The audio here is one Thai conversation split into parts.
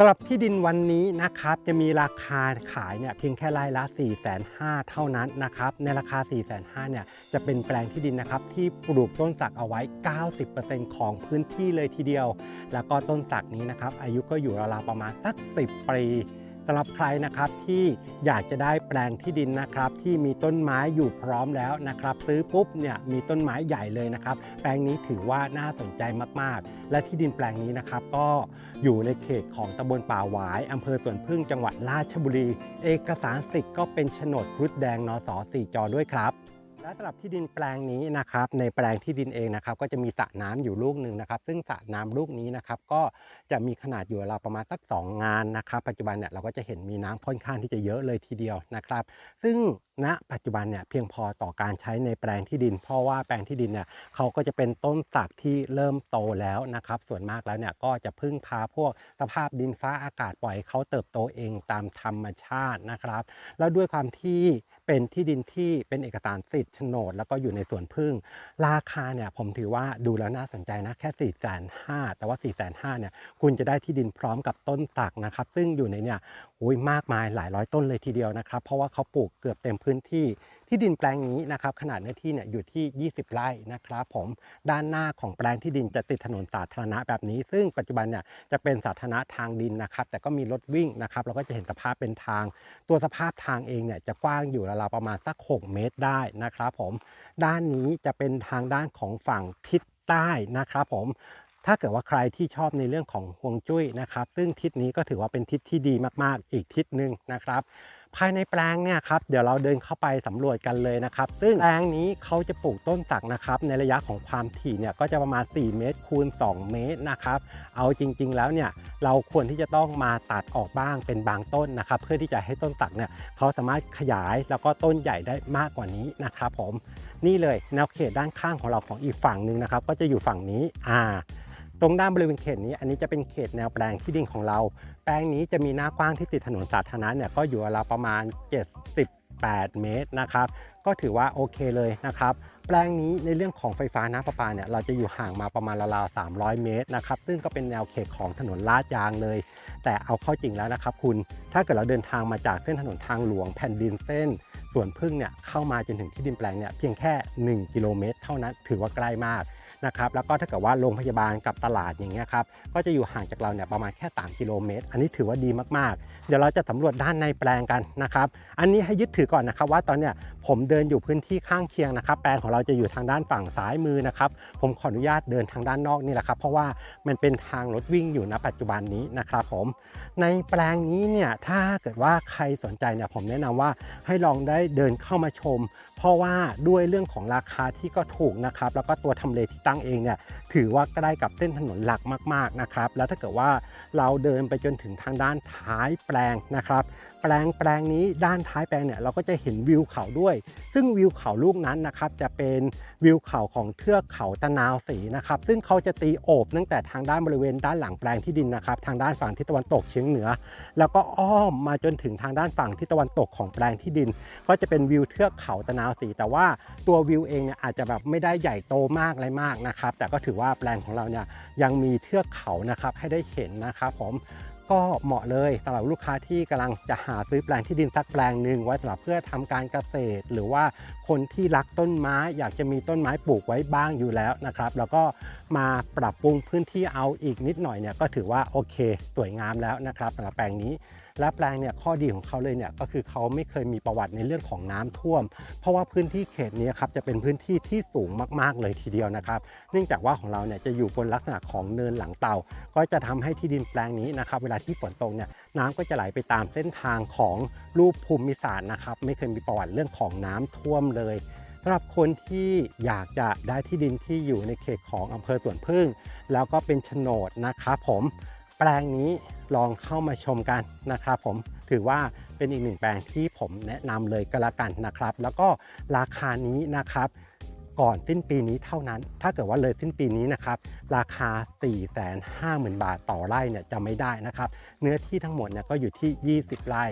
สำหรับที่ดินวันนี้นะครับจะมีราคาขายเนี่ยเพียงแค่ไร่ละ 4 5 0 0 0เท่านั้นนะครับในราคา 4 5 0 0 0เนี่ยจะเป็นแปลงที่ดินนะครับที่ปลูกต้นสักเอาไว้ 90%ของพื้นที่เลยทีเดียว แล้วก็ต้นสักนี้นะครับอายุก็อยู่ราวๆประมาณสัก 10 ปี สำหรับใครนะครับที่อยากจะได้แปลงที่ดินนะครับ ที่มีต้นไม้อยู่พร้อมแล้วนะครับ ซื้อปุ๊บเนี่ยมีต้นไม้ใหญ่เลยนะครับ แปลงนี้ถือว่าน่าสนใจมากๆ และที่ดินแปลงนี้นะครับ ก็อยู่ในเขตของตำบลป่าหวายอำเภอสวนพึ่งจังหวัดราชบุรี เอกสารสิทธิ์ก็เป็นโฉนดครุฑแดงนสสี่จอด้วยครับ และสำหรับที่ดินแปลงนี้นะครับในแปลงที่ดินเองนะครับก็จะมีสระน้ำอยู่ลูกหนึ่งนะครับ ซึ่งสระน้ำลูกนี้นะครับก็จะมีขนาดอยู่ราวประมาณสัก2งานนะครับ ปัจจุบันเนี่ยเราก็จะเห็นมีน้ำค่อนข้างที่จะเยอะเลยทีเดียวนะครับ ซึ่งณปัจจุบันเนี่ยเพียงพอต่อการใช้ในแปลงที่ดิน เพราะว่าแปลงที่ดินเนี่ยเขาก็จะเป็นต้นสักที่เริ่มโตแล้วนะครับ ส่วนมากแล้วเนี่ยก็จะพึ่งพาพวกสภาพดินฟ้าอากาศปล่อยเขาเติบโตเองตามธรรมชาตินะครับ แล้วด้วยความที่เป็นที่ดินที่เป็นเอกสารสิทธิ์โฉนด แล้วก็อยู่ในสวนพึ่ง ราคาเนี่ยผมถือว่าดูแล้วน่าสนใจนะแค่4ี่แสนห้าแต่ว่า4ี่แสนห้าเนี่ยคุณจะได้ที่ดินพร้อมกับต้นสักนะครับ ซึ่งอยู่ในเนี่ยอ้ยมากมายหลายร้อยต้นเลยทีเดียวนะครับ เพราะว่าเขาปลูกเกือบเต็มพื้นที่ที่ดินแปลงนี้นะครับขนาดเนื้อที่เนี่ยอยู่ที่ 20 ไร่นะครับผมด้านหน้าของแปลงที่ดินจะติดถนนสาธารณะแบบนี้ ซึ่งปัจจุบันเนี่ยจะเป็นสาธารณะทางดินนะครับ แต่ก็มีรถวิ่งนะครับเราก็จะเห็นสภาพเป็นทาง ตัวสภาพทางเองเนี่ยจะกว้างอยู่ราวๆประมาณสัก 6 เมตรได้นะครับผมด้านนี้จะเป็นทางด้านของฝั่งทิศใต้นะครับผม ถ้าเกิดว่าใครที่ชอบในเรื่องของฮวงจุ้ยนะครับ ซึ่งทิศนี้ก็ถือว่าเป็นทิศที่ดีมากๆ อีกทิศหนึ่งนะครับ ภายในแปลงเนี่ยครับเดี๋ยวเราเดินเข้าไปสำรวจกันเลยนะครับ ซึ่งแปลงนี้เขาจะปลูกต้นสักนะครับ ในระยะของความถี่เนี่ยก็จะประมาณ 4 เมตรคูณ 2 เมตรนะครับ เอาจริง ๆ แล้วเนี่ยเราควรที่จะต้องมาตัดออกบ้างเป็นบางต้นนะครับ เพื่อที่จะให้ต้นสักเนี่ยเขาสามารถขยายแล้วก็ต้นใหญ่ได้มากกว่านี้นะครับผมนี่เลยแนวเขตด้านข้างของเราของอีกฝั่งหนึ่งนะครับ ก็จะอยู่ฝั่งนี้อ่า ตรงด้านบริเวณเขตนี้อันนี้จะเป็นเขตแนวแปลงที่ดินของเรา แปลงนี้จะมีหน้ากว้างที่ติดถนนสาธารณะเนี่ยก็อยู่ราวประมาณ 78 เมตรนะครับ ก็ถือว่าโอเคเลยนะครับ แปลงนี้ในเรื่องของไฟฟ้าน้ำประปาเนี่ยเราจะอยู่ห่างมาประมาณราวๆ300 เมตรนะครับ ซึ่งก็เป็นแนวเขตของถนนลาดยางเลย แต่เอาเข้าจริงแล้วนะครับ คุณ ถ้าเกิดเราเดินทางมาจากเส้นถนนทางหลวงแผ่นดินเส้นสวนพึ่งเนี่ยเข้ามาจนถึงที่ดินแปลงเนี่ยเพียงแค่ 1 กิโลเมตร เท่านั้นถือว่าใกล้มาก นะครับแล้วก็ถ้าเกิดว่าโรงพยาบาลกับตลาดอย่างเงี้ยครับก็จะอยู่ห่างจากเราเนี่ยประมาณแค่ 3 กิโลเมตร อันนี้ถือว่าดีมากๆ เดี๋ยวเราจะสำรวจด้านในแปลงกันนะครับอันนี้ให้ยึดถือก่อนนะครับว่าตอนเนี้ยผมเดินอยู่พื้นที่ข้างเคียงนะครับ แปลงของเราจะอยู่ทางด้านฝั่งซ้ายมือนะครับผมขออนุญาตเดินทางด้านนอกนี่แหละครับเพราะว่ามันเป็นทางรถวิ่งอยู่ณปัจจุบันนี้นะครับผมในแปลงนี้เนี่ยถ้าเกิดว่าใครสนใจเนี่ยผมแนะนำว่าให้ลองได้เดินเข้ามาชม เพราะว่าด้วยเรื่องของราคาที่ก็ถูกนะครับแล้วก็ตัวทำเลที่ตั้งเองเนี่ยถือว่าใกล้กับเส้นถนนหลักมากๆนะครับ แล้วถ้าเกิดว่าเราเดินไปจนถึงทางด้านท้ายแปลงนะครับ แปลงแปลงนี้ด้านท้ายแปลงเนี่ยเราก็จะเห็นวิวเขาด้วย ซึ่งวิวเขาลูกนั้นนะครับจะเป็นวิวเขาของเทือกเขาตะนาวสีนะครับ ซึ่งเขาจะตีโอบตั้งแต่ทางด้านบริเวณด้านหลังแปลงที่ดินนะครับ ทางด้านฝั่งทิศตะวันตกเฉียงเหนือ แล้วก็อ้อมมาจนถึงทางด้านฝั่งทิศตะวันตกของแปลงที่ดิน ก็จะเป็นวิวเทือกเขาตะนาวสีแต่ว่าตัววิวเองเนี่ยอาจจะแบบไม่ได้ใหญ่โตมากอะไรมากนะครับ แต่ก็ถือว่าแปลงของเราเนี่ยยังมีเทือกเขานะครับให้ได้เห็นนะครับผมก็เหมาะเลยสำหรับลูกค้าที่กำลังจะหาซื้อแปลงที่ดินสักแปลงหนึ่งไว้สำหรับเพื่อทำการเกษตร หรือว่าคนที่รักต้นไม้อยากจะมีต้นไม้ปลูกไว้บ้างอยู่แล้วนะครับ แล้วก็มาปรับปรุงพื้นที่เอาอีกนิดหน่อยเนี่ยก็ถือว่าโอเค สวยงามแล้วนะครับสำหรับแปลงนี้ และแปลงเนี่ยข้อดีของเขาเลยเนี่ยก็คือเขาไม่เคยมีประวัติในเรื่องของน้ำท่วม เพราะว่าพื้นที่เขตนี้ครับจะเป็นพื้นที่ที่สูงมากๆเลยทีเดียวนะครับ เนื่องจากว่าของเราเนี่ยจะอยู่บนลักษณะของเนินหลังเต่า ก็จะทำให้ที่ดินแปลงนี้นะครับเวลาที่ฝนตกเนี่ยน้ำก็จะไหลไปตามเส้นทางของรูปภูมิศาสตร์นะครับไม่เคยมีประวัติเรื่องของน้ำท่วมเลยสำหรับคนที่อยากจะได้ที่ดินที่อยู่ในเขตของอำเภอสวนพึ่ง แล้วก็เป็นโฉนดนะครับผม แปลงนี้ลองเข้ามาชมกันนะครับผมถือว่าเป็นอีกหนึ่งแปลงที่ผมแนะนำเลยก็แล้วกันนะครับ แล้วก็ราคานี้นะครับก่อนสิ้นปีนี้เท่านั้น ถ้าเกิดว่าเลยสิ้นปีนี้นะครับ ราคา 450,000 บาทต่อไร่เนี่ยจะไม่ได้นะครับ เนื้อที่ทั้งหมดเนี่ยก็อยู่ที่ 20 ไร่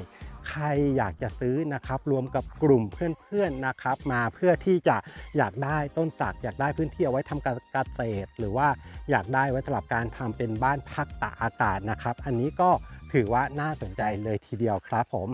ใครอยากจะซื้อนะครับ รวมกับกลุ่มเพื่อนๆนะครับ มาเพื่อที่จะอยากได้ต้นสัก อยากได้พื้นที่เอาไว้ทำการเกษตร หรือว่าอยากได้ไว้สำหรับการทำเป็นบ้านพักตากอากาศนะครับ อันนี้ก็ถือว่าน่าสนใจเลยทีเดียวครับผม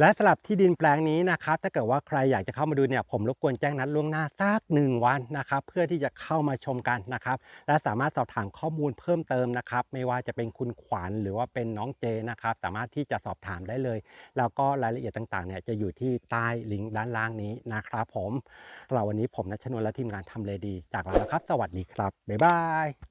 และสำหรับที่ดินแปลงนี้นะครับ ถ้าเกิดว่าใครอยากจะเข้ามาดูเนี่ยผมรบกวนแจ้งนัดล่วงหน้าสักหนึ่งวันนะครับ เพื่อที่จะเข้ามาชมกันนะครับ และสามารถสอบถามข้อมูลเพิ่มเติมนะครับ ไม่ว่าจะเป็นคุณขวัญหรือว่าเป็นน้องเจนะครับ สามารถที่จะสอบถามได้เลย แล้วก็รายละเอียดต่างๆเนี่ยจะอยู่ที่ใต้ลิงก์ด้านล่างนี้นะครับ ผมสำหรับวันนี้ผมนัชนนและทีมงานทำเลดี จากลาแล้วครับ สวัสดีครับบ๊ายบาย